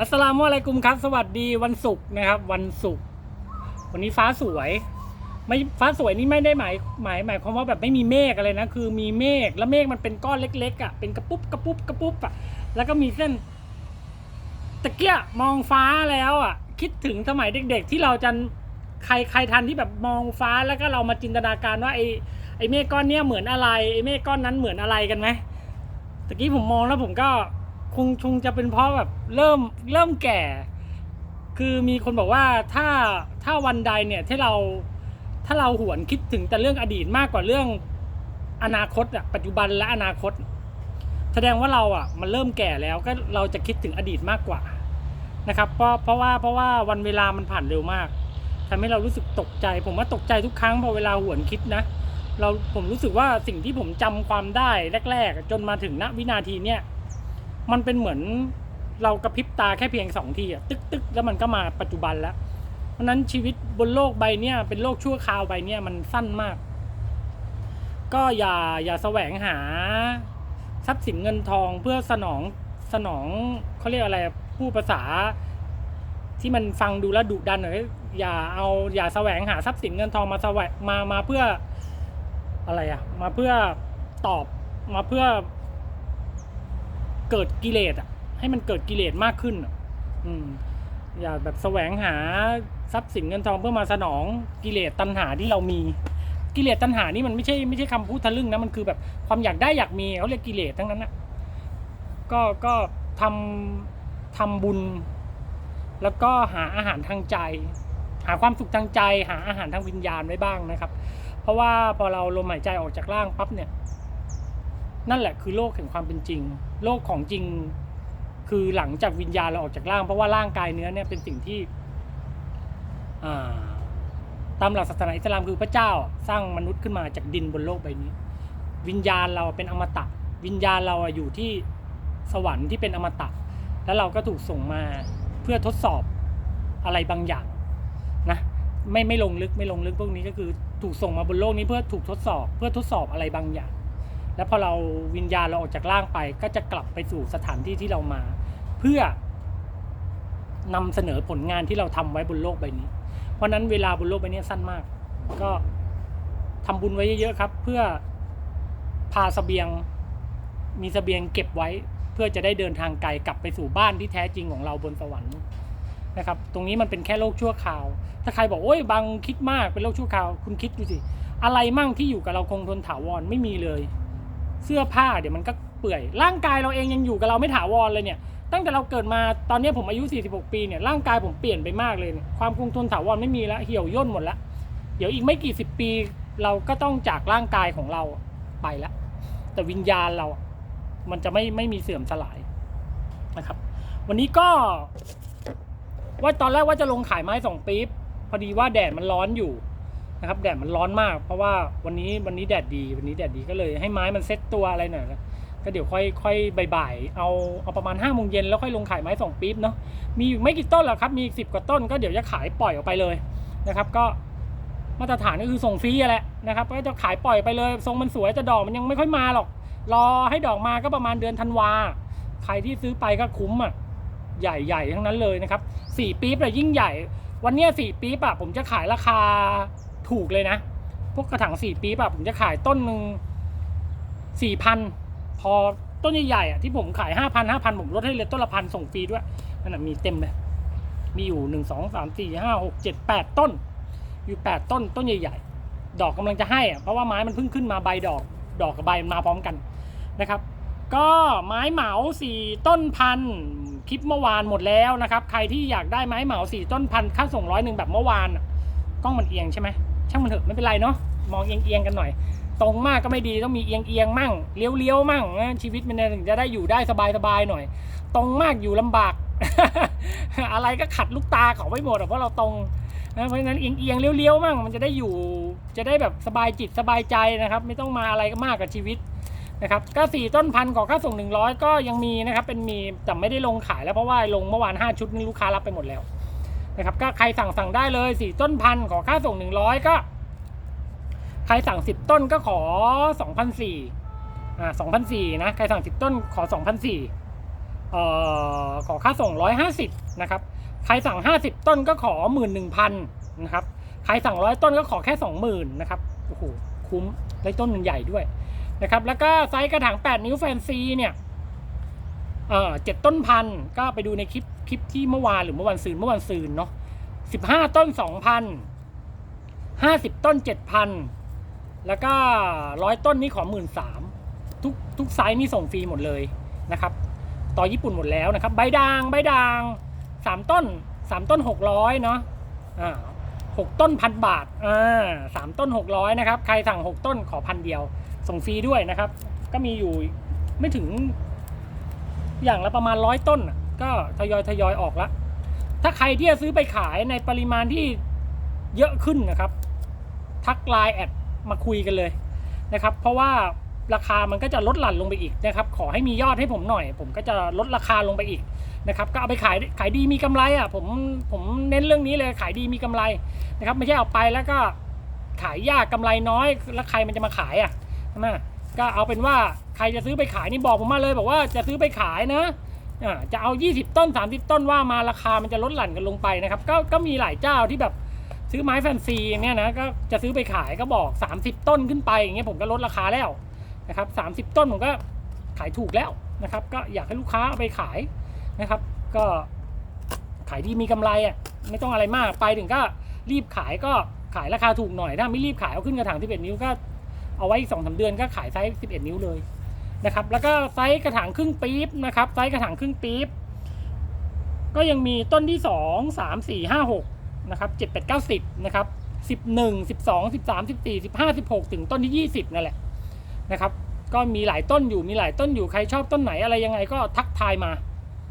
อัสสลามุอะลัยกุมครับ สวัสดีวันศุกร์นะครับ วันศุกร์วันนี้ฟ้าสวยไม่ฟ้าสวยนี่ไม่ได้หมายหมายหมายความว่าแบบไม่มีเมฆอะไรนะคือมีเมฆแล้วเมฆมันเป็นก้อนเล็กๆอะเป็นกระปุ๊บกระปุ๊บกระปุ๊บอะแล้วก็มีเส้นตะเกียมองฟ้าแล้วอะ คิดถึงสมัยเด็ก ๆ ที่เราจะใครใครทันที่แบบมองฟ้าแล้วก็เรามาจินตนาการว่าไอ้ไอ้เมฆก้อนเนี้ยเหมือนอะไรไอ้เมฆก้อนนั้นเหมือนอะไรกันไหมตะกี้ผมมองแล้วผมก็ คงคงจะเป็นเพราะแบบเริ่มเริ่มแก่ คือมีคนบอกว่าถ้าถ้าวันใดเนี่ยที่เราถ้าเราหวนคิดถึงแต่เรื่องอดีตมากกว่าเรื่องอนาคตอะปัจจุบันและอนาคต แสดงว่าเราอะมันเริ่มแก่แล้วก็เราจะคิดถึงอดีตมากกว่านะครับเพราะเพราะว่าเพราะว่าวันเวลามันผ่านเร็วมากทำให้เรารู้สึกตกใจ ผมว่าตกใจทุกครั้งพอเวลาหวนคิดนะเราผมรู้สึกว่าสิ่งที่ผมจำความได้แรก ๆ จนมาถึงณวินาทีเนี้ย มันเป็นเหมือนเรากระพริบตาแค่เพียงสองทีอะตึกตึกแล้วมันก็มาปัจจุบันแล้ว เพราะนั้นชีวิตบนโลกใบเนี้ยเป็นโลกชั่วคราวใบเนี้ยมันสั้นมาก ก็อย่าอย่าแสวงหาทรัพย์สินเงินทองเพื่อสนองสนองเขาเรียกอะไรผู้ภาษา ที่มันฟังดูแล้วดุดันหน่อยอย่าเอาอย่าแสวงหาทรัพย์สินเงินทองมาแสวงมามาเพื่ออะไรอะมาเพื่อตอบมาเพื่อ เกิดกิเลสอะ ให้มันเกิดกิเลสมากขึ้นอะอืมอย่าแบบแสวงหาทรัพย์สินเงินทองเพื่อมาสนองกิเลสตัณหาที่เรามี กิเลสตัณหานี่มันไม่ใช่ไม่ใช่คำพูดทะลึ่งนะมันคือแบบความอยากได้อยากมีเขาเรียกกิเลสทั้งนั้นนะก็ก็ทำทำบุญ แล้วก็หาอาหารทางใจ หาความสุขทางใจ หาอาหารทางวิญญาณไว้บ้างนะครับ เพราะว่าพอเราลมหายใจออกจากร่างปั๊บเนี่ย นั่นแหละคือโลกแห่งความเป็นจริง โลกของจริง คือหลังจากวิญญาณเราออกจากร่าง เพราะว่าร่างกายเนื้อเนี่ยเป็นสิ่งที่ตามหลักศาสนาอิสลามคือพระเจ้าสร้างมนุษย์ขึ้นมาจากดินบนโลกใบนี้ วิญญาณเราเป็นอมตะ วิญญาณเราอยู่ที่สวรรค์ที่เป็นอมตะ แล้วเราก็ถูกส่งมาเพื่อทดสอบอะไรบางอย่างนะไม่ไม่ลงลึกไม่ลงลึกพวกนี้ก็คือถูกส่งมาบนโลกนี้เพื่อถูกทดสอบ เพื่อทดสอบอะไรบางอย่าง แล้วพอเราวิญญาณเราออกจากร่างไป ก็จะกลับไปสู่สถานที่ที่เรามา เพื่อนำเสนอผลงานที่เราทำไว้บนโลกใบนี้ เพราะนั้นเวลาบนโลกใบนี้สั้นมาก ก็ทำบุญไว้เยอะๆครับ เพื่อพาเสบียงมีเสบียงเก็บไว้ เพื่อจะได้เดินทางไกลกลับไปสู่บ้านที่แท้จริงของเราบนสวรรค์นะครับ ตรงนี้มันเป็นแค่โลกชั่วคราว ถ้าใครบอกโอ้ยบางคิดมากเป็นโลกชั่วคราว คุณคิดดูสิ อะไรมั่งที่อยู่กับเราคงทนถาวรไม่มีเลย เสื้อผ้าเดี๋ยวมันก็เปื่อย ร่างกายเราเองยังอยู่กับเราไม่ถาวรเลยเนี่ยตั้งแต่เราเกิดมาตอนนี้ผมอายุ 46 ปีเนี่ยร่างกายผมเปลี่ยนไปมากเลยเนี่ยความคงทนถาวรไม่มีแล้วเหี่ยวย่นหมดแล้วเดี๋ยวอีกไม่กี่สิบปีเราก็ต้องจากร่างกายของเราไปแล้วแต่วิญญาณเรา มันจะไม่ไม่มีเสื่อมสลายนะครับ วันนี้ก็ ว่าตอนแรกว่าจะลงขายไม้สองปี๊บพอดีว่าแดดมันร้อนอยู่ นะครับแดดมันร้อนมาก เพราะว่าวันนี้วันนี้แดดดี วันนี้แดดดีก็เลยให้ไม้มันเซ็ตตัวอะไรหน่อยนะก็เดี๋ยวค่อยค่อยบ่ายๆเอาเอาประมาณห้าโมงเย็นแล้วค่อยลงขายไม้สองปี๊บเนาะมีอยู่ไม่กี่ต้นหรอกครับมีสิบกว่าต้นก็เดี๋ยวจะขายปล่อยออกไปเลยนะครับ ก็มาตรฐานก็คือส่งฟรีอะแหละนะครับก็จะขายปล่อยไปเลยทรงมันสวยแต่ดอกมันยังไม่ค่อยมาหรอก รอให้ดอกมาก็ประมาณเดือนธันวาใครที่ซื้อไปก็คุ้มอะใหญ่ๆทั้งนั้นเลยนะครับสี่ปี๊บอะยิ่งใหญ่ วันนี้สี่ปี๊บอะผมจะขายราคา ถูกเลยนะ พวกกระถางสี่ปี๊บอะผมจะขายต้นหนึ่งสี่พันพอต้นใหญ่ๆอะที่ผมขายห้าพันห้าพันผมลดให้เลยต้นละพันส่งฟรีด้วยนั่นนะมีเต็มเลย มีอยู่หนึ่งสองสามสี่ห้าหกเจ็ดแปดต้น อยู่แปดต้นต้นใหญ่ ๆ ดอกกำลังจะให้อะเพราะว่าไม้มันเพิ่งขึ้นมาใบดอก ดอกกับใบมันมาพร้อมกันนะครับ ก็ไม้เหมาสี่ต้นพันคลิปเมื่อวานหมดแล้วนะครับ ใครที่อยากได้ไม้เหมาสี่ต้นพันค่าส่งร้อยหนึ่งแบบเมื่อวานอะกล้องมันเอียงใช่ไหม ช่างมันเถอะไม่เป็นไรเนาะมองเอียงเอียงๆกันหน่อย ตรงมากก็ไม่ดีต้องมีเอียงเอียงมั่งเลี้ยวเลี้ยวมั่งนะชีวิตมันถึงจะได้อยู่ได้สบายสบายหน่อย ตรงมากอยู่ลำบาก อะไรก็ขัดลูกตาเขาไม่หมดเพราะเราตรงนะเพราะฉะนั้นเอียงเอียงเลี้ยวเลี้ยวมั่งมันจะได้อยู่จะได้แบบสบายจิตสบายใจนะครับ ไม่ต้องมาอะไรก็มากกับชีวิตนะครับก็สี่ต้นพันขอค่าส่ง 100 ก็ยังมีนะครับเป็นมีแต่ไม่ได้ลงขายแล้วเพราะว่าลงเมื่อวาน 5 ชุดนี่ลูกค้ารับไปหมดแล้ว นะครับก็ใครสั่งสั่งได้เลยสี่ต้นพันขอค่าส่ง100ก็ ใครสั่ง10ต้นก็ขอ2,400อ่า2,400นะใครสั่ง10ต้นขอ2,400เอ่อขอค่าส่ง150นะครับใครสั่ง50ต้นก็ขอ11,000นะครับใครสั่งร้อยต้นก็ขอแค่20,000นะครับโอ้โหคุ้มได้ต้นหนึ่งใหญ่ด้วยนะครับแล้วก็ไซส์กระถาง8นิ้วแฟนซีเนี่ย เออเจ็ดต้นพันก็ไปดูในคลิปคลิปที่เมื่อวานหรือเมื่อวันซืนเมื่อวันซืนเนาะสิบห้าต้นสองพันห้าสิบต้นเจ็ดพันแล้วก็ร้อยต้นนี่ขอหมื่นสามทุกทุกไซส์นี่ส่งฟรีหมดเลยนะครับ ต่อญี่ปุ่นหมดแล้วนะครับ ใบด่างใบด่างสามต้นสามต้นหกร้อยเนาะอ่าหกต้นพันบาทอ่าสามต้นหกร้อยนะครับ ใครสั่งหกต้นขอพันเดียว ส่งฟรีด้วยนะครับ ก็มีอยู่ไม่ถึง อย่างละประมาณร้อยต้นก็ทยอยทยอยออกละถ้าใครที่จะซื้อไปขายในปริมาณที่เยอะขึ้นนะครับ ทักไลน์แอดมาคุยกันเลยนะครับ เพราะว่าราคามันก็จะลดหลั่นลงไปอีกนะครับ ขอให้มียอดให้ผมหน่อย ผมก็จะลดราคาลงไปอีกนะครับ ก็เอาไปขายขายดีมีกำไรอะผมผมเน้นเรื่องนี้เลยขายดีมีกำไรนะครับ ไม่ใช่เอาไปแล้วก็ขายยากกำไรน้อยแล้วใครมันจะมาขายอะใช่ไหม ก็เอาเป็นว่าใครจะซื้อไปขายนี่บอกผมมาเลย บอกว่าจะซื้อไปขายนะจะเอา 20 ต้น 30 ต้นว่ามาราคามันจะลดหลั่นกันลงไปนะครับ ก็ก็มีหลายเจ้าที่แบบซื้อไม้แฟนซีอย่างเนี้ยนะก็จะซื้อไปขายก็บอก 30 ต้นขึ้นไปอย่างเงี้ยผมก็ลดราคาแล้วนะครับ30 ต้นผมก็ขายถูกแล้วนะครับ ก็อยากให้ลูกค้าเอาไปขายนะครับ ก็ขายดีมีกำไรอะไม่ต้องอะไรมากไปถึงก็รีบขายก็ขายราคาถูกหน่อยถ้าไม่รีบขายเอาขึ้นกระถาง11นิ้วก็ เอาไว้อีกสองสาเดือนก็ขายไซส์11 นิ้วเลยนะครับ แล้วก็ไซส์กระถางครึ่งปี๊บนะครับไซส์กระถางครึ่งปี๊บก็ยังมีต้นที่สองสามสี่ห้าหกนะครับเจ็ดแปดเก้าสิบนะครับสิบหนึ่งสิบสองสิบสามสิบสี่สิบห้าสิบหกถึงต้นที่ยี่สิบนั่นแหละนะครับ ก็มีหลายต้นอยู่มีหลายต้นอยู่ใครชอบต้นไหนอะไรยังไงก็ทักทายมา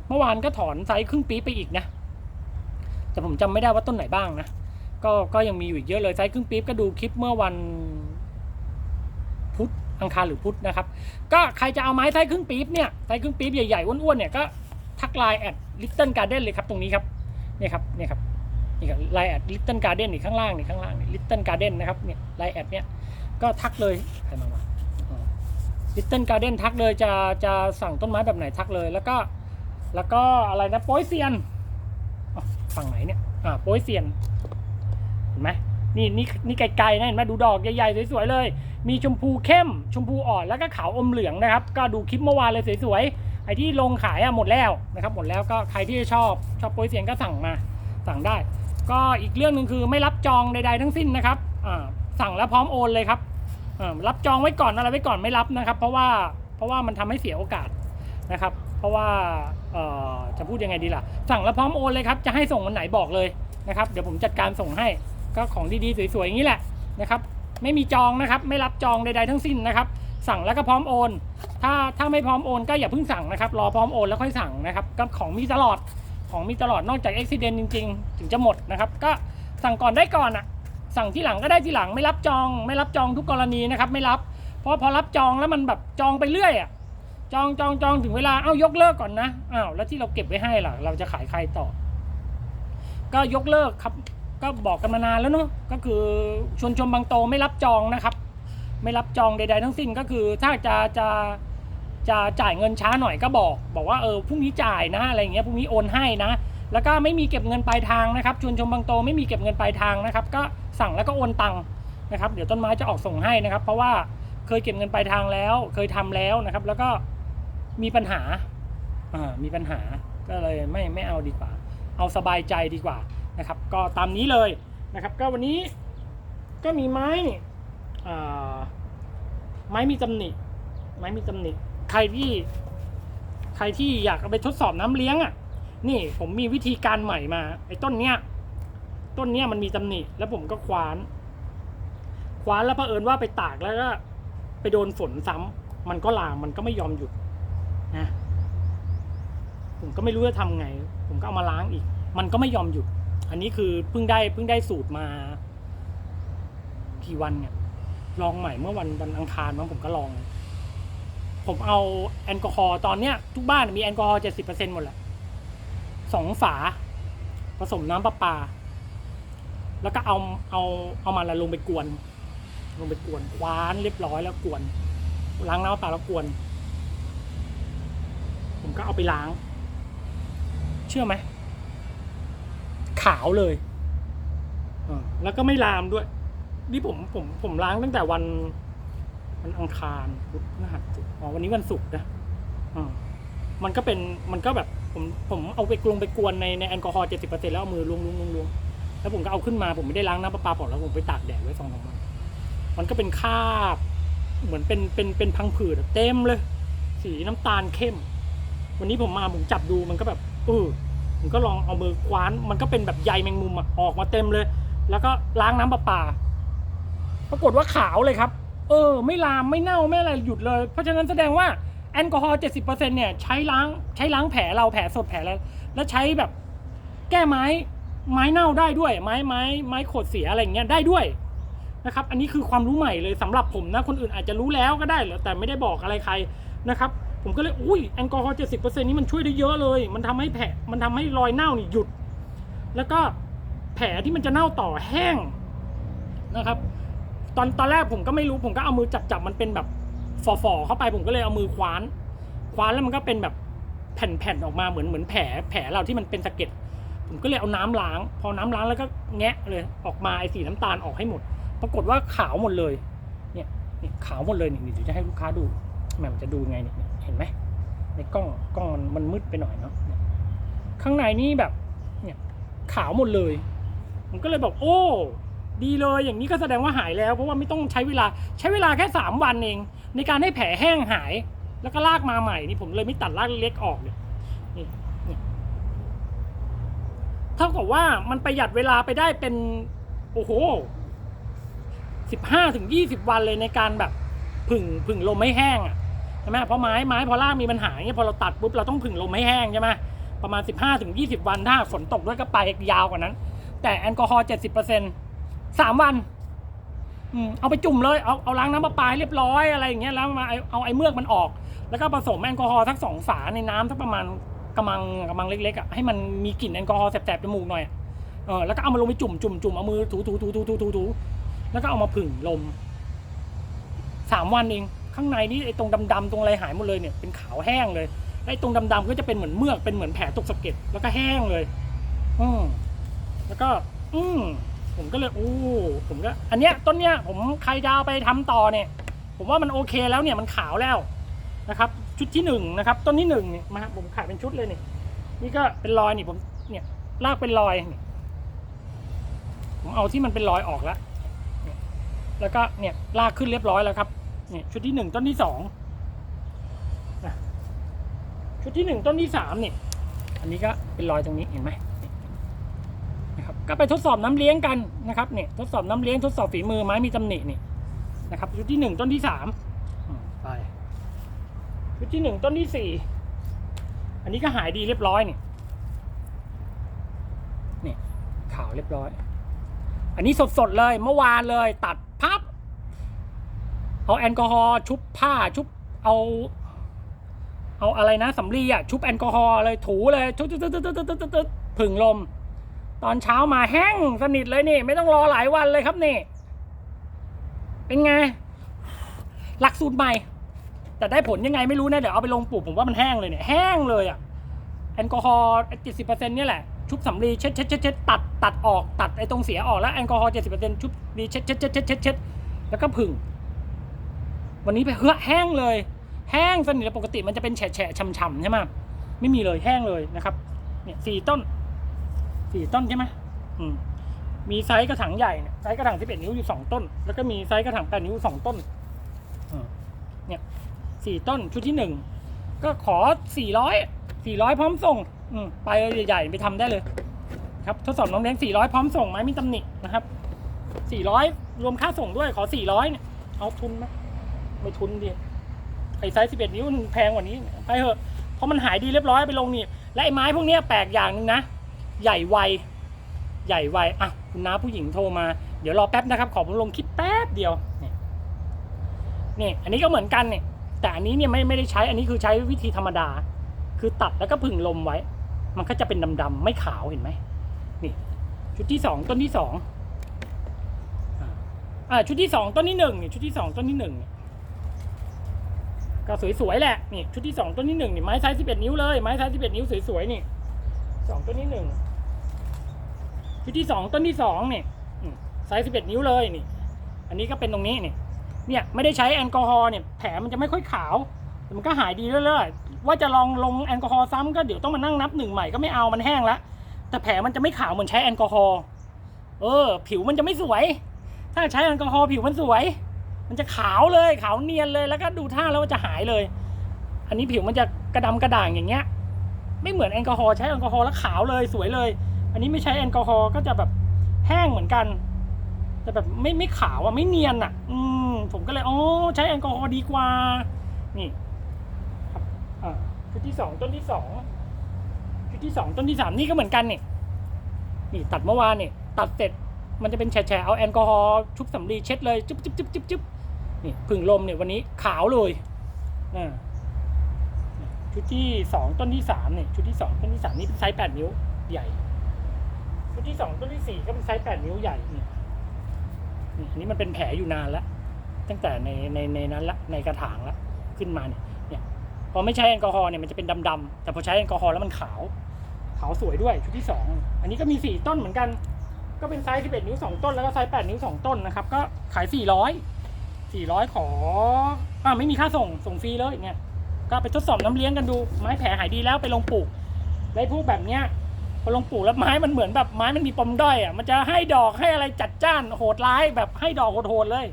เมื่อวานก็ถอนไซส์ครึ่งปี๊บไปอีกนะ แต่ผมจำไม่ได้ว่าต้นไหนบ้างนะ ก็ก็ยังมีอยู่อีกเยอะเลยไซส์ครึ่งปี๊บก็ดูคลิปเมื่อวัน พุธอังคารหรือพุธนะครับ ก็ใครจะเอาไม้ไส์ครึ่งปี๊บเนี่ยไส์ครึ่งปี๊บใหญ่ๆอ้วนๆเนี่ยก็ทักไลน์แอดลิตเติ้ลการ์เด้นเลยครับตรงนี้ครับนี่ครับนี่ครับนี่ครับไลน์แอดลิตเติ้ลการ์เด้นนี่ข้างล่างนี่ข้างล่างนี่ลิตเติ้ลการ์เด้นนะครับเนี่ยไลน์แอดเนี่ยก็ทักเลยใครมาวะลิตเติ้ลการ์เด้นทักเลยจะจะสั่งต้นไม้แบบไหนทักเลย แล้วก็แล้วก็อะไรนะโป้ยเซียนฝั่งไหนเนี่ยอ่าโป้ยเซียนเห็นไหมนี่นี่นี่ไกลๆนะเห็นไหมดูดอกใหญ่ๆสวยๆเลย มีชมพูเข้ม ชมพูอ่อนแล้วก็ขาวอมเหลืองนะครับ ก็ดูคลิปเมื่อวานเลยสวยๆไอ้ที่ลงขายอะหมดแล้วนะครับหมดแล้วก็ใครที่ชอบชอบโปรยเสียงก็สั่งมาสั่งได้ ก็อีกเรื่องหนึ่งคือไม่รับจองใดๆทั้งสิ้นนะครับสั่งแล้วพร้อมโอนเลยครับรับจองไว้ก่อนอะไรไว้ก่อนไม่รับนะครับ เพราะว่าเพราะว่ามันทำให้เสียโอกาสนะครับ เพราะว่าจะพูดยังไงดีล่ะ สั่งแล้วพร้อมโอนเลยครับจะให้ส่งวันไหนบอกเลยนะครับ เดี๋ยวผมจัดการส่งให้ก็ของดีๆสวยๆอย่างนี้แหละนะครับ ไม่มีจองนะครับ ไม่รับจองใดๆทั้งสิ้นนะครับ สั่งแล้วก็พร้อมโอน ถ้าถ้าไม่พร้อมโอนก็อย่าเพิ่งสั่งนะครับ รอพร้อมโอนแล้วค่อยสั่งนะครับก็ของมีตลอดของมีตลอดนอกจากอุบิเหตุจริง ๆ ถึงจะหมดนะครับ ก็สั่งก่อนได้ก่อนอะสั่งที่หลังก็ได้ที่หลังไม่รับจอง ไม่รับจองทุกกรณีนะครับ ไม่รับ เพราะพอรับจองแล้วมันแบบจองไปเรื่อยอะจองจองจองถึงเวลาเอ้ายกเลิกก่อนนะอ้าวแล้วที่เราเก็บไว้ให้ล่ะ เราจะขายใครต่อ ก็ยกเลิกครับ ก็บอกกันมานานแล้วเนาะก็คือชวนชมบางโตไม่รับจองนะครับ ไม่รับจองใด ๆ ทั้งสิ้นก็คือถ้าจะจะจะจ่ายเงินช้าหน่อยก็บอก บอกว่าเออพรุ่งนี้จ่ายนะอะไรอย่างเงี้ยพรุ่งนี้โอนให้นะ แล้วก็ไม่มีเก็บเงินปลายทางนะครับชวนชมบางโตไม่มีเก็บเงินปลายทางนะครับ ก็สั่งแล้วก็โอนตังค์นะครับ เดี๋ยวต้นไม้จะออกส่งให้นะครับ เพราะว่าเคยเก็บเงินปลายทางแล้ว เคยทำแล้วนะครับ แล้วก็มีปัญหาอ่ามีปัญหาก็เลยไม่ไม่เอาดีกว่า เอาสบายใจดีกว่า นะครับ ก็ตามนี้เลยนะครับ ก็วันนี้ก็มีไม้ไม้มีตำหนิไม้มีตำหนิใครที่ใครที่อยากเอาไปทดสอบน้ำเลี้ยงอะ นี่ผมมีวิธีการใหม่มาไอ้ต้นเนี้ยต้นเนี้ยมันมีตำหนิแล้วผมก็คว้าน คว้านแล้วเผอิญว่าไปตากแล้วก็ไปโดนฝนซ้ำมันก็ลามมันก็ไม่ยอมหยุดนะผมก็ไม่รู้จะทำไง ผมก็เอามาล้างอีก มันก็ไม่ยอมหยุด อันนี้คือเพิ่งได้เพิ่งได้สูตรมากี่วันเนี่ย ลองใหม่เมื่อวันวันอังคารมั้งผมก็ลอง ผมเอาแอลกอฮอล์ตอนเนี้ย ทุกบ้านมีแอลกอฮอล์เจ็ดสิบเปอร์เซ็นหมดแหละสองฝา ผสมน้ำประปา แล้วก็เอาเอาเอามันละลงไปกวน ลงไปกวนคว้านเรียบร้อยแล้วกวนล้างน้ำประปาแล้วกวน ผมก็เอาไปล้าง เชื่อไหม ขาวเลยแล้วก็ไม่ลามด้วย นี่ผมผมผมล้างตั้งแต่วันวันอังคารพุธพฤหัสอ๋อวันนี้วันศุกร์นะอ่ามันก็เป็นมันก็แบบผมผมเอาไปกลงไปกวนในในแอลกอฮอล์เจ็ดสิบเปอร์เซ็นต์แล้วเอามือลวงลวงลวงลวงแล้วผมก็เอาขึ้นมาผมไม่ได้ล้างน้ำประปาเปล่าแล้วผมไปตากแดดไว้สองสามวันมันก็เป็นคราบ เหมือนเป็นเป็นเป็นพังผืดเต็มเลย สีน้ำตาลเข้ม วันนี้ผมมาผมจับดูมันก็แบบเออ ผมก็ลองเอามือคว้าน มันก็เป็นแบบใยแมงมุมอะออกมาเต็มเลย แล้วก็ล้างน้ำประปา ปรากฏว่าขาวเลยครับ เออ ไม่ลามไม่เน่าไม่อะไรหยุดเลย เพราะฉะนั้นแสดงว่าแอลกอฮอล์เจ็ดสิบเปอร์เซ็นเนี่ยใช้ล้างใช้ล้างแผลเราแผลสดแผลแล้วแล้วใช้แบบแก้ไม้ไม้เน่าได้ด้วย ไม้ไม้ไม้ขดเสียอะไรอย่างเงี้ยได้ด้วยนะครับ อันนี้คือความรู้ใหม่เลยสำหรับผมนะ คนอื่นอาจจะรู้แล้วก็ได้แต่ไม่ได้บอกอะไรใครนะครับ ผมก็เลยอุ้ยแอลกอฮอล์เจ็ดสิบเปอร์เซ็นนี้มันช่วยได้เยอะเลย มันทำให้แผลมันทำให้รอยเน่านี่หยุด แล้วก็แผลที่มันจะเน่าต่อแห้งนะครับ ตอนตอนแรกผมก็ไม่รู้ผมก็เอามือจับจับมันเป็นแบบฝ่อๆเข้าไปผมก็เลยเอามือคว้านคว้านแล้วมันก็เป็นแบบแผ่นๆออกมาเหมือนเหมือนแผลแผลเราที่มันเป็นสะเก็ดผมก็เลยเอาน้ำล้าง พอน้ำล้างแล้วก็แงะเลยออกมาไอ้สีน้ำตาลออกให้หมด ปรากฏว่าขาวหมดเลยเนี่ยนี่ขาวหมดเลยนี่เดี๋ยวจะให้ลูกค้าดูแหม่มนจะดูไงเนี่ย เห็นไหมในกล้องกล้องมันมันมืดไปหน่อยเนาะข้างในนี่แบบเนี่ยขาวหมดเลย ผมก็เลยบอกโอ้ดีเลยอย่างนี้ก็แสดงว่าหายแล้ว เพราะว่าไม่ต้องใช้เวลาใช้เวลาแค่สามวันเอง ในการให้แผลแห้งหาย แล้วก็ลากมาใหม่นี่ผมเลยไม่ตัดรากเล็กออกเนี่ยนี่เท่ากับว่ามันประหยัดเวลาไปได้เป็น โอ้โหสิบห้าถึงยี่สิบวันเลยในการแบบผึ่งผึ่งลมให้แห้งอะ ช่ไหมเพราะไม้ไม้พอรากมีปัญหาเนี่ยพอเราตัดปุ๊บเราต้องผึ่งลมให้แห้งใช่ไหมประมาณสิบห้าถึงยี่สิบวันถ้าฝนตกด้วยก็ไปยาวกว่านั้น แต่แอลกอฮอล์เจ็ดสิบเปอร์เซ็นสามวันอืมเอาไปจุ่มเลยเอาเอาล้างน้ำประปาให้เรียบร้อยอะไรอย่างเงี้ยแล้วมาเอาไอ้เมือกมันออก แล้วก็ผสมแอลกอฮอล์ทั้งสองฝาในน้ำสักประมาณกำมังกำมังเล็กๆอะให้มันมีกลิ่นแอลกอฮอล์แสบๆจมูกหน่อยเออแล้วก็เอามาลงไปจุ่มจุ่มจุ่มเอามือถูถูถูถูถูถูถูแล้วก็เอามาผึ่งลมสามวันเอง ข้างในนี่ไอ้ตรงดำๆตรงอะไรหายหมดเลยเนี่ยเป็นขาวแห้งเลยไอ้ตรงดำๆก็จะเป็นเหมือนเมือกเป็นเหมือนแผลตกสะเก็ดแล้วก็แห้งเลย อืมแล้วก็ อืมผมก็เลยโอ้ผมก็ อันเนี้ยต้นเนี้ยผมใครจะเอาไปทำต่อเนี่ย ผมว่ามันโอเคแล้วเนี่ยมันขาวแล้วนะครับ ชุดที่หนึ่งนะครับ ต้นที่หนึ่งเนี่ยมาผมขายเป็นชุดเลยนี่นี่ก็เป็นรอยนี่ผมเนี่ยลากเป็นรอยนี่ผมเอาที่มันเป็นรอยออกแล้วแล้วก็เนี่ยลากขึ้นเรียบร้อยแล้วครับ เนี่ยชุดที่หนึ่งต้นที่สองอะชุดที่หนึ่งต้นที่สามเนี่ยอันนี้ก็เป็นรอยตรงนี้เห็นไหมนะครับก็ไปทดสอบน้ำเลี้ยงกันนะครับเนี่ยทดสอบน้ำเลี้ยงทดสอบฝีมือไม้มีตำหนินี่นะครับชุดที่หนึ่งต้นที่สามอืมไปชุดที่หนึ่งต้นที่สี่อันนี้ก็หายดีเรียบร้อยนี่นี่ขาวเรียบร้อย อันนี้สดๆเลยเมื่อวานเลยตัดพับ เอาแอลกอฮอล์ชุบผ้าชุบเอา เอาอะไรนะสำลีอะชุบแอลกอฮอล์เลยถูเลยชุบๆๆๆๆๆผึ่งลม ตอนเช้ามาแห้งสนิทเลยนี่ ไม่ต้องรอหลายวันเลยครับนี่ เป็นไง หลักสูตรใหม่ แต่ได้ผลยังไงไม่รู้นะ เดี๋ยวเอาไปลงปลูกผมว่ามันแห้งเลยเนี่ยแห้งเลยอะแอลกอฮอล์เจ็ดสิบเปอร์เซ็นต์นี่แหละชุบสำลีเช็ดเช็ดเช็ดเช็ดตัดตัดออกตัดไอ้ตรงเสียออกแล้วแอลกอฮอล์เจ็ดสิบเปอร์เซ็นต์ชุบดีเช็ดเช็ดเช็ดเช็ดเช็ดเช็ดแล้วก็ผึ่ง วันนี้ไปเฮือแห้งเลย แห้งสนิทเลยปกติมันจะเป็นแฉะแฉะช่ำๆใช่ไหมไม่มีเลยแห้งเลยนะครับ เนี่ยสี่ต้นสี่ต้นใช่ไหมอืมมีไซส์กระถางใหญ่เนี่ยไซส์กระถางสิบเอ็ดนิ้วอยู่สองต้น แล้วก็มีไซส์กระถางแปดนิ้วสองต้นเนี่ยสี่ต้นชุดที่หนึ่งก็ขอสี่ร้อยสี่ร้อยพร้อมส่ง อืมไปใหญ่ๆไปทำได้เลย ครับทดสอบน้องเลี้ยงสี่ร้อยพร้อมส่งไหมมีตำหนินะครับสี่ร้อยรวมค่าส่งด้วยขอสี่ร้อยเนี่ยเอาทุนไหม ไม่ทุนดิไอ้ไซส์สิบเอ็ดนิ้วมันแพงกว่านี้ไปเถอะเพราะมันหายดีเรียบร้อยไปลงนี่และไอ้ไม้พวกเนี้ยแปลกอย่างหนึ่งนะ ใหญ่ไว ใหญ่ไวอะคุณน้าผู้หญิงโทรมา เดี๋ยวรอแป๊บนะครับ ขอผมลงคลิปแป๊บเดียวนี่นี่อันนี้ก็เหมือนกันเนี่ยแต่อันนี้เนี่ยไม่ไม่ได้ใช้อันนี้คือใช้วิธีธรรมดา คือตัดแล้วก็ผึ่งลมไว้ มันก็จะเป็นดำๆไม่ขาวเห็นไหมนี่ ชุดที่สองต้นที่สองอ่าอ่าชุดที่สองต้นที่หนึ่งนี่ชุดที่สองต้นที่หนึ่งเนี่ย ก็สวยๆแหละนี่ชุดที่สองต้นที่หนึ่งนี่ไม้ไซส์สิบเอ็ดนิ้วเลยไม้ไซส์สิบเอ็ดนิ้วสวยๆนี่สองต้นที่หนึ่งชุดที่สองต้นที่สองนี่ไซส์สิบเอ็ดนิ้วเลยนี่ อันนี้ก็เป็นตรงนี้นี่เนี่ยไม่ได้ใช้แอลกอฮอล์เนี่ยแผลมันจะไม่ค่อยขาวแต่มันก็หายดีเรื่อยๆว่าจะลองลงแอลกอฮอล์ซ้ำก็เดี๋ยวต้องมานั่งนับหนึ่งใหม่ก็ไม่เอามันแห้งล้วแต่แผลมันจะไม่ขาวเหมือนใช้แอลกอฮอล์เออ ผิวมันจะไม่สวย ถ้าใช้แอลกอฮอล์ผิวมันสวย มันจะขาวเลยขาวเนียนเลยแล้วก็ดูท่าแล้วว่าจะหายเลย อันนี้ผิวมันจะกระดำกระด่างอย่างเงี้ย ไม่เหมือนแอลกอฮอล์ใช้แอลกอฮอล์แล้วขาวเลยสวยเลย อันนี้ไม่ใช้แอลกอฮอล์ก็จะแบบแห้งเหมือนกัน แต่แบบไม่ไม่ขาวอะไม่เนียนอะ อืมผมก็เลยอ๋อใช้แอลกอฮอล์ดีกว่า นี่ครับอ่าชุดที่สองต้นที่สองชุดที่สองต้นที่สามนี่ก็เหมือนกันนี่นี่ตัดเมื่อวานนี่ตัดเสร็จมันจะเป็นแฉะเอาแอลกอฮอล์ชุบสำลีเช็ดเลยจุ๊บจุ๊บจุ๊บจุ๊บจุ๊บ นี่ผึ่งลมเนี่ยวันนี้ขาวเลยชุดที่สองต้นที่สามเนี่ยชุดที่สองต้นที่สามนี่เป็นไซส์แปดนิ้วใหญ่ ชุดที่สองต้นที่สี่ก็เป็นไซส์แปดนิ้วใหญ่นี่นี่อันนี้มันเป็นแผลอยู่นานแล้วตั้งแต่ในในในนั้นละในกระถางละขึ้นมาเนี่ยเนี่ยพอไม่ใช้แอลกอฮอล์เนี่ยมันจะเป็นดำๆแต่พอใช้แอลกอฮอล์แล้วมันขาว ขาวสวยด้วยชุดที่สองอันนี้ก็มีสี่ต้นเหมือนกัน ก็เป็นไซส์11นิ้วสองต้นแล้วก็ไซส์8นิ้วสองต้นนะครับก็ขาย400 400ขออ่าไม่มีค่าส่งส่งฟรีเลยเนี่ยก็ไปทดสอบน้ำเลี้ยงกันดูไม้แผลหายดีแล้วไปลงปลูกได้พวกแบบเนี้ยพอลงปลูกแล้วไม้มันเหมือนแบบไม้มันมีปมด้อยอะมันจะให้ดอกให้อะไรจัดจ้านโหดร้ายแบบให้ดอกโหดๆเลย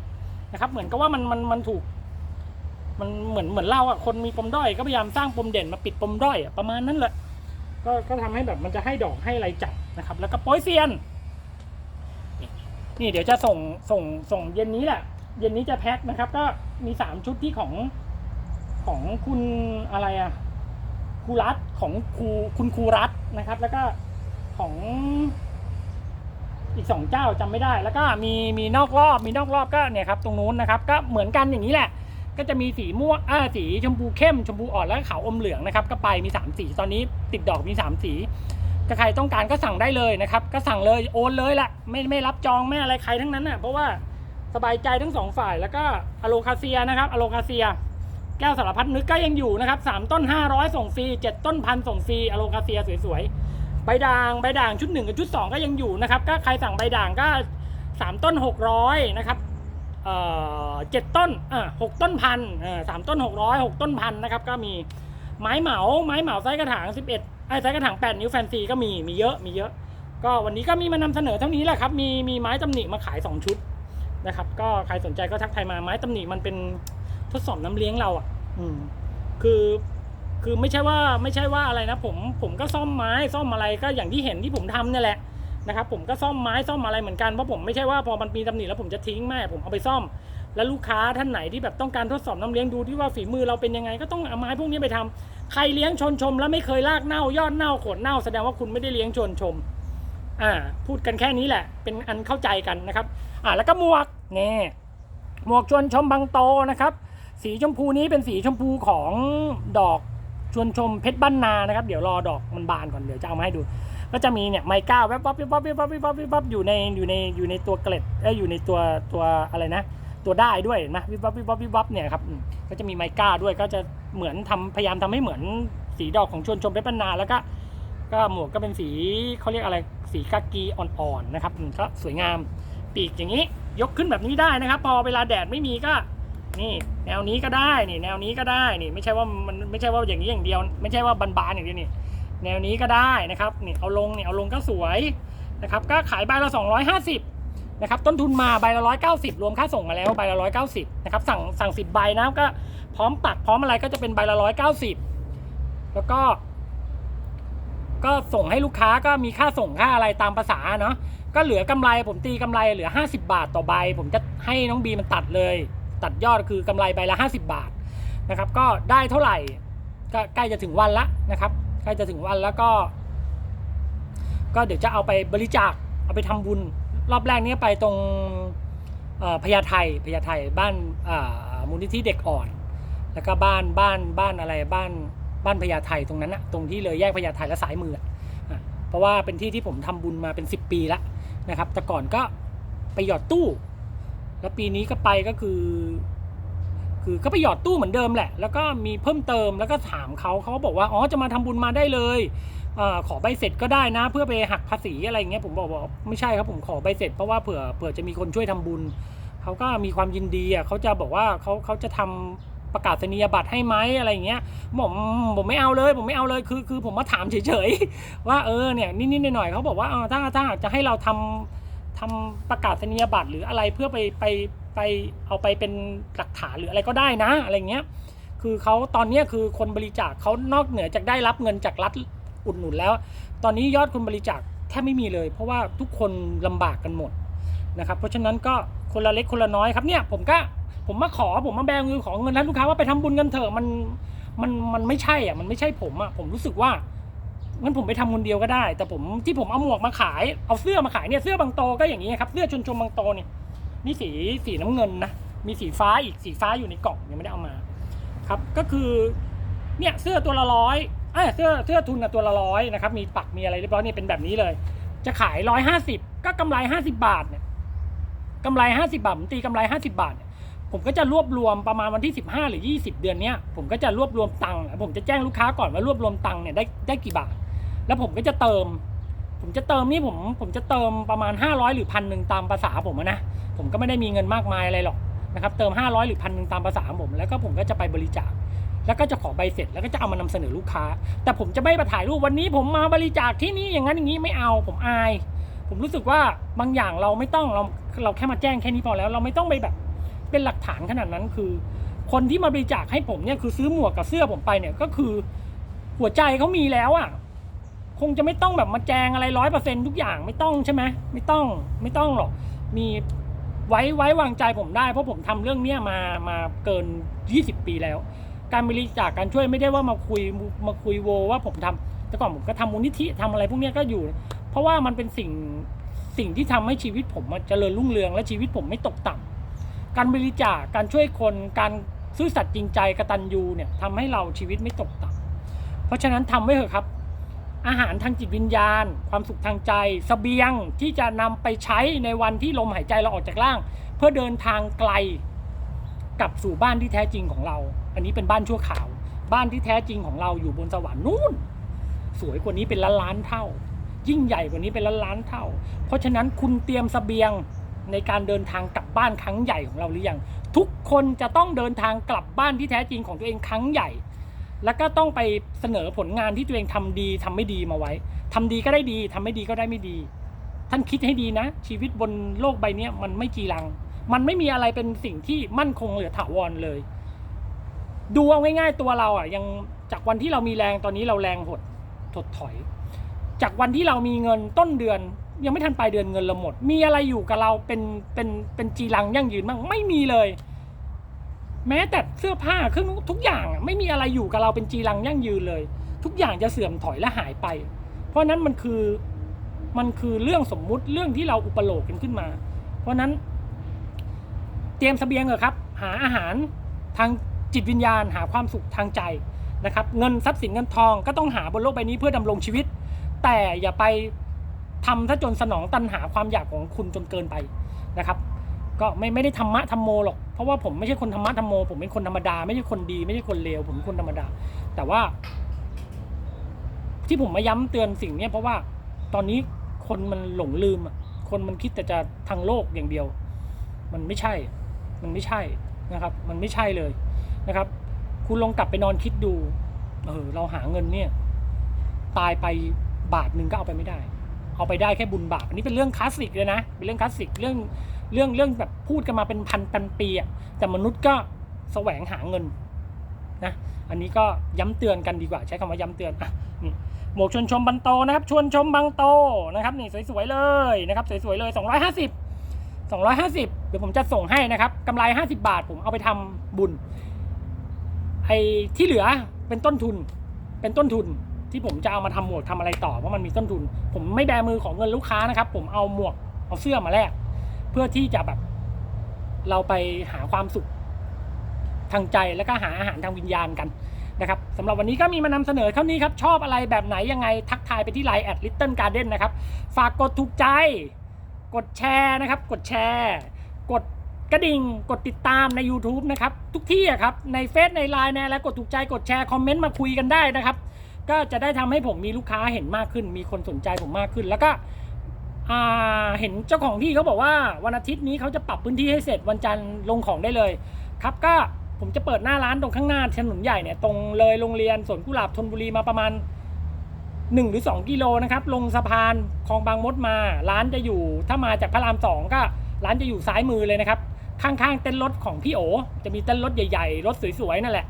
นะครับ เหมือนกับว่ามันมันมันถูก มันเหมือนเหมือนเล่าอะคนมีปมด้อยก็พยายามสร้างปมเด่นมาปิดปมด้อยอะประมาณนั้นแหละก็ก็ทำให้แบบมันจะให้ดอกให้อะไรจัดนะครับ แล้วก็โป้ยเซียน นี่เดี๋ยวจะส่งส่งส่งเย็นนี้แหละ เย็นนี้จะแพ็คนะครับ ก็มีสามชุดที่ของของคุณอะไรอะครูรัฐของครูคุณครูรัฐนะครับ แล้วก็ของอีกสองเจ้าจำไม่ได้ แล้วก็มีมีนอกรอบมีนอกรอบก็เนี่ยครับตรงนู้นนะครับ ก็เหมือนกันอย่างนี้แหละ ก็จะมีสีม่วงอ่าสีชมพูเข้มชมพูอ่อนแล้วก็ขาวอมเหลืองนะครับ ก็ไปมีสามสีตอนนี้ติดดอกมีสามสีถ้าใครต้องการก็สั่งได้เลยนะครับ ก็สั่งเลยโอนเลยแหละไม่ไม่รับจองไม่อะไรใครทั้งนั้นน่ะเพราะว่า สบายใจทั้งสองฝ่ายแล้วก็อโลคาเซียนะครับอโลคาเซีย แก้วสารพัดนึกก็ยังอยู่นะครับสามต้น500ส่งฟรีเจ็ดต้นพันส่งฟรีอโลคาเซียสวยๆใบด่างใบด่างชุดหนึ่งกับชุดสองก็ยังอยู่นะครับก็ใครสั่งใบด่างก็สามต้น600นะครับเอ่อเจ็ดต้นอ่าหกต้นพันเออสามต้น600หกต้นพันนะครับก็มีไม้เหมาไม้เหมาไซส์กระถาง11ไอ้ไซส์กระถาง8นิ้วแฟนซีก็มีมีเยอะมีเยอะ ก็วันนี้ก็มีมานำเสนอเท่านี้แหละครับมีมีไม้ตำหนิมาขาย2ชุด นะครับ ก็ใครสนใจก็ทักทายมาไม้ตำหนิมันเป็นทดสอบน้ำเลี้ยงเราอะ อืม คือคือไม่ใช่ว่าไม่ใช่ว่าอะไรนะผมผมก็ซ่อมไม้ซ่อมอะไรก็อย่างที่เห็นที่ผมทำเนี่ยแหละนะครับผมก็ซ่อมไม้ซ่อมอะไรเหมือนกันเพราะผมไม่ใช่ว่าพอมันมีตำหนิแล้วผมจะทิ้งไม่ผมเอาไปซ่อม แล้วลูกค้าท่านไหนที่แบบต้องการทดสอบน้ำเลี้ยงดูที่ว่าฝีมือเราเป็นยังไงก็ต้องเอาไม้พวกนี้ไปทำใครเลี้ยงชนชม แล้วไม่เคยลากเน่ายอดเน่าโขดเน่าแสดงว่าคุณไม่ได้เลี้ยงชนชมอ่าพูดกันแค่นี้แหละ เป็นอันเข้าใจกันนะครับอ่าแล้วก็หมวก นี่หมวกชวนชมบางโตนะครับ สีชมพูนี้เป็นสีชมพูของดอกชวนชมเพชรบ้านนานะครับ เดี๋ยวรอดอกมันบานก่อนเดี๋ยวจะเอามาให้ดู ก็จะมีเนี่ยไมก้าแวบวับวิบวับวิบวับวิบวับวิบวับอยู่ในอยู่ในอยู่ในตัวเกล็ดเอ้ยอยู่ในตัวตัวอะไรนะ ตัวได้ด้วยเห็นไหมวิบวับวิบวับวิบวับเนี่ยครับก็จะมีไมก้าด้วยก็จะเหมือนทำพยายามทำให้เหมือนสีดอกของชวนชมเพชรบ้านนาแล้วก็ก็หมวกก็เป็นสีเขาเรียกอะไรสีกากีอ่อนๆนะครับก็สวยงามปีกอย่างนี้ ยกขึ้นแบบนี้ได้นะครับ พอเวลาแดดไม่มีก็ นี่ แนวนี้ก็ได้นี่ แนวนี้ก็ได้นี่ ไม่ใช่ว่ามันไม่ใช่ว่าอย่างนี้อย่างเดียว ไม่ใช่ว่าบานๆอย่างเดียวนี่ แนวนี้ก็ได้นะครับนี่เอาลงนี่เอาลงก็สวยนะครับ ก็ขายใบละ 250นะครับต้นทุนมาใบละ190รวมค่าส่งมาแล้วใบละ190นะครับสั่งสั่ง10ใบนะก็พร้อมปักพร้อมอะไรก็จะเป็นใบละ190แล้วก็ ก็ส่งให้ลูกค้าก็มีค่าส่งค่าอะไรตามภาษาเนาะ ก็เหลือกำไรผมตีกำไรเหลือ 50 บาทต่อใบ ผมจะให้น้องบีมันตัดเลย ตัดยอดคือกำไรใบละ 50 บาทนะครับ ก็ได้เท่าไหร่ก็ใกล้จะถึงวันละนะครับ ใกล้จะถึงวันแล้วก็ ก็เดี๋ยวจะเอาไปบริจาคเอาไปทำบุญ รอบแรกนี้ไปตรงพญาไทพญาไทบ้านมูลนิธิเด็กอ่อน แล้วก็บ้านบ้านบ้านอะไรบ้านบ้านพญาไทตรงนั้นนะตรงที่เลยแยกพญาไทและสายมือเพราะว่าเป็นที่ที่ผมทำบุญมาเป็น 10 ปีแล้ว นะครับ แต่ก่อนก็ไปหยอดตู้ แล้วปีนี้ก็ไปก็คือ คือก็ไปหยอดตู้เหมือนเดิมแหละ แล้วก็มีเพิ่มเติมแล้วก็ถามเขาเขาบอกว่าอ๋อจะมาทำบุญมาได้เลยอขอใบเสร็จก็ได้นะ เพื่อไปหักภาษีอะไรเงี้ยผมบอกว่าไม่ใช่ครับผมขอใบเสร็จเพราะว่าเผื่อเผื่อจะมีคนช่วยทำบุญเขาก็มีความยินดีอะเขาจะบอกว่าเขาเขาจะทำ ประกาศนียบัตรให้ไหมอะไรเงี้ยผมผมไม่เอาเลย ผมไม่เอาเลยคือคือผมมาถามเฉยๆว่าเออเนี่ยนิดๆหน่อยๆเขาบอกว่าเออถ้าถ้าหากจะให้เราทำทำประกาศนียบัตรหรืออะไรเพื่อไปไปไปเอาไปเป็นหลักฐานหรืออะไรก็ได้นะอะไรเงี้ยคือเขาตอนนี้คือคนบริจาคเขานอกเหนือจากได้รับเงินจากรัฐอุดหนุนแล้ว ตอนนี้ยอดคนบริจาคแทบไม่มีเลย เพราะว่าทุกคนลำบากกันหมดนะครับเพราะฉะนั้นก็คนละเล็กคนละน้อยครับเนี่ยผมก็ ผมมาขอผมมาแบมือขอเงินท่านลูกค้าว่าไปทำบุญกันเถอะมันมันมันไม่ใช่อะมันไม่ใช่ผมอะผมรู้สึกว่างั้นผมไปทำคนเดียวก็ได้ แต่ผมที่ผมเอาหมวกมาขายเอาเสื้อมาขายเนี่ยเสื้อบางโตก็อย่างนี้ครับเสื้อชนชมบางโตเนี่ยนี่สีสีน้ำเงินนะมีสีฟ้าอีกสีฟ้าอยู่ในกล่องยังไม่ได้เอามาครับก็คือเนี่ยเสื้อตัวละร้อยเอ้ยเสื้อเสื้อทุนอะตัวละร้อยนะครับมีปักมีอะไรเรียบร้อยเนี่ยเป็นแบบนี้เลย จะขายร้อยห้าสิบก็กำไรห้าสิบบาทเนี่ยกำไรห้าสิบบาทผมตีกำไรห้าสิบาทเนี่ย ผมก็จะรวบรวมประมาณวันที่สิบห้าหรือยี่สิบเดือนนี้ผมก็จะรวบรวมตังค์ผมจะแจ้งลูกค้าก่อนว่ารวบรวมตังค์เนี่ยได้ได้กี่บาท แล้วผมก็จะเติม ผมจะเติมนี่ผมผมจะเติมประมาณห้าร้อยหรือพันหนึ่งตามภาษาผมนะผมก็ไม่ได้มีเงินมากมายอะไรหรอกนะครับเติม 500 หรือพันหนึ่งตามภาษาผมแล้วก็ผมก็จะไปบริจาค แล้วก็จะขอใบเสร็จแล้วก็จะเอามานำเสนอลูกค้า แต่ผมจะไม่มาถ่ายรูปวันนี้ ผมมาบริจาคที่นี่อย่างนั้นอย่างนี้ไม่เอาผมอาย ผมรู้สึกว่าบางอย่างเราไม่ต้องเราเราแค่มาแจ้งแค่นี้พอแล้ว เราไม่ต้องไปแบบ เป็นหลักฐานขนาดนั้นคือ คนที่มาบริจาคให้ผมเนี่ยคือซื้อหมวกกับเสื้อผมไปเนี่ยก็คือ หัวใจเขามีแล้วอะ คงจะไม่ต้องแบบมาแจงอะไรร้อยเปอร์เซ็นทุกอย่างไม่ต้องใช่ไหมไม่ต้องไม่ต้องหรอก มีไว้ไว้วางใจผมได้เพราะผมทำเรื่องเนี้ยมามาเกิน 20 ปีแล้ว การบริจาคการช่วยไม่ได้ว่ามาคุยมาคุยโวว่าผมทำแต่ก่อนผมก็ทำมูลนิธิทำอะไรพวกเนี้ยก็อยู่ เพราะว่ามันเป็นสิ่งสิ่งที่ทำให้ชีวิตผมมันเจริญรุ่งเรืองและชีวิตผมไม่ตกต่ำ การบริจาคการช่วยคนการซื่อสัตย์จริงใจกระตัญญูเนี่ยทำให้เราชีวิตไม่ตกต่ำเพราะฉะนั้นทำไว้เถอะครับ อาหารทางจิตวิญญาณ ความสุขทางใจสเสบียงที่จะนำไปใช้ในวันที่ลมหายใจเราออกจากร่าง เพื่อเดินทางไกลกลับสู่บ้านที่แท้จริงของเรา อันนี้เป็นบ้านชั่วข่าว บ้านที่แท้จริงของเราอยู่บนสวรรค์นู่น สวยกว่านี้เป็นล้านล้านเท่า ยิ่งใหญ่กว่านี้เป็นล้านล้านเท่า เพราะฉะนั้นคุณเตรียมสเสบียง ในการเดินทางกลับบ้านครั้งใหญ่ของเราหรือยังทุกคนจะต้องเดินทางกลับบ้านที่แท้จริงของตัวเองครั้งใหญ่ แล้วก็ต้องไปเสนอผลงานที่ตัวเองทำดีทำไม่ดีมาไว้ทำดีก็ได้ดีทำไม่ดีก็ได้ไม่ดี ท่านคิดให้ดีนะ ชีวิตบนโลกใบนี้มันไม่จีรัง มันไม่มีอะไรเป็นสิ่งที่มั่นคงหรือถาวรเลย ดูเอาง่ายๆตัวเราอะยังจากวันที่เรามีแรงตอนนี้เราแรงหดถดถอย จากวันที่เรามีเงินต้นเดือน ยังไม่ทันปลายเดือนเงินเราหมด มีอะไรอยู่กับเราเป็นเป็นเป็นจีรังยั่งยืนบ้างไม่มีเลย แม้แต่เสื้อผ้าเครื่องนุ่งทุกอย่างอะไม่มีอะไรอยู่กับเราเป็นจีรังยั่งยืนเลย ทุกอย่างจะเสื่อมถอยและหายไป เพราะนั้นมันคือมันคือเรื่องสมมุติเรื่องที่เราอุปโลกกันขึ้นมา เพราะนั้น เตรียมสเสบียงเถอครับ หาอาหารทางจิตวิญญาณ หาความสุขทางใจนะครับ เงินทรัพย์สินเงินทองก็ต้องหาบนโลกใบนี้เพื่อดำรงชีวิต แต่อย่าไป ทำซะจนสนองตันหาความอยากของคุณจนเกินไปนะครับ ก็ไม่ไม่ได้ธรรมะธรรมโมหรอกเพราะว่าผมไม่ใช่คนธรรมะธรรมโม ผมเป็นคนธรรมดา ไม่ใช่คนดี ไม่ใช่คนเลวผมเป็นคนธรรมดา แต่ว่า ที่ผมมาย้ำเตือนสิ่งเนี้ยเพราะว่าตอนนี้คนมันหลงลืมอะคนมันคิดแต่จะทางโลกอย่างเดียว มันไม่ใช่ มันไม่ใช่นะครับ มันไม่ใช่เลยนะครับ คุณลองกลับไปนอนคิดดู เออ เราหาเงินเนี่ย ตายไปบาทหนึ่งก็เอาไปไม่ได้ เอาไปได้แค่บุญบาปอันนี้เป็นเรื่องคลาสสิกเลยนะเป็นเรื่องคลาสสิกเรื่องเรื่องเรื่องแบบพูดกันมาเป็นพันพันปีอะแต่มนุษย์ก็แสวงหาเงินนะอันนี้ก็ย้ำเตือนกันดีกว่า ใช้คำว่าย้ำเตือนอะนี่หมวกชวนชมบันโตนะครับชวนชมบางโตนะครับนี่สวยๆเลยนะครับสวยๆเลย 250 250 เดี๋ยวผมจะส่งให้นะครับกำไร 50 บาทผมเอาไปทำบุญไอ้ที่เหลือเป็นต้นทุนเป็นต้นทุน ที่ผมจะเอามาทำหมวกทำอะไรต่อเพราะมันมีต้นทุน ผมไม่แบมือของเงินลูกค้านะครับ ผมเอาหมวกเอาเสื้อมาแลกเพื่อที่จะแบบ เราไปหาความสุขทางใจแล้วก็หาอาหารทางวิญญาณกันนะครับสำหรับวันนี้ก็มีมานำเสนอเท่านี้ครับ ชอบอะไรแบบไหนยังไงทักทายไปที่ไลน์แอดลิตเติ้ลการ์เด้นนะครับ ฝากกดถูกใจ กดแชร์นะครับ กดแชร์ กดกระดิ่ง กดติดตามใน YouTube นะครับ ทุกที่อะครับ ในเฟซในไลน์ในอะไรกดถูกใจกดแชร์ คอมเมนต์มาคุยกันได้นะครับ ก็จะได้ทำให้ผมมีลูกค้าเห็นมากขึ้น มีคนสนใจผมมากขึ้น แล้วก็เห็นเจ้าของที่เขาบอกว่าวันอาทิตย์นี้เขาจะปรับพื้นที่ให้เสร็จวันจันทร์ลงของได้เลย ครับก็ผมจะเปิดหน้าร้านตรงข้างหน้าถนนใหญ่เนี่ยตรงเลยโรงเรียนสวนกุหลาบธนบุรีมาประมาณ 1 หรือ 2 กิโลนะครับ ลงสะพานคลองบางมดมา ร้านจะอยู่ถ้ามาจากพระรามสองก็ร้านจะอยู่ซ้ายมือเลยนะครับ ข้างๆเต้นรถของพี่โอจะมีเต้นรถใหญ่ ๆรถสวยๆนั่นแหละ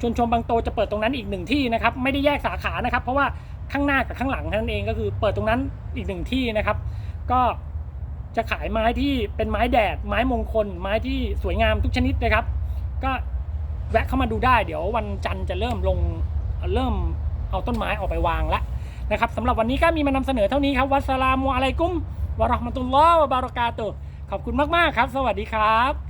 ชวนชมบางโตจะเปิดตรงนั้นอีกหนึ่งที่นะครับ ไม่ได้แยกสาขานะครับ เพราะว่าข้างหน้ากับข้างหลังนั้นเองก็คือเปิดตรงนั้นอีกหนึ่งที่นะครับ ก็จะขายไม้ที่เป็นไม้แดด ไม้มงคล ไม้ที่สวยงามทุกชนิดนะครับ ก็แวะเข้ามาดูได้ เดี๋ยววันจันทร์จะเริ่มลงเริ่มเอาต้นไม้ออกไปวางแล้วนะครับสำหรับวันนี้ก็มีมานำเสนอเท่านี้ครับวัสลามุอะลัยกุมวะราะห์มะตุลลอฮ์วะบารอกาตุฮ์ขอบคุณมาก ๆ ครับ สวัสดีครับ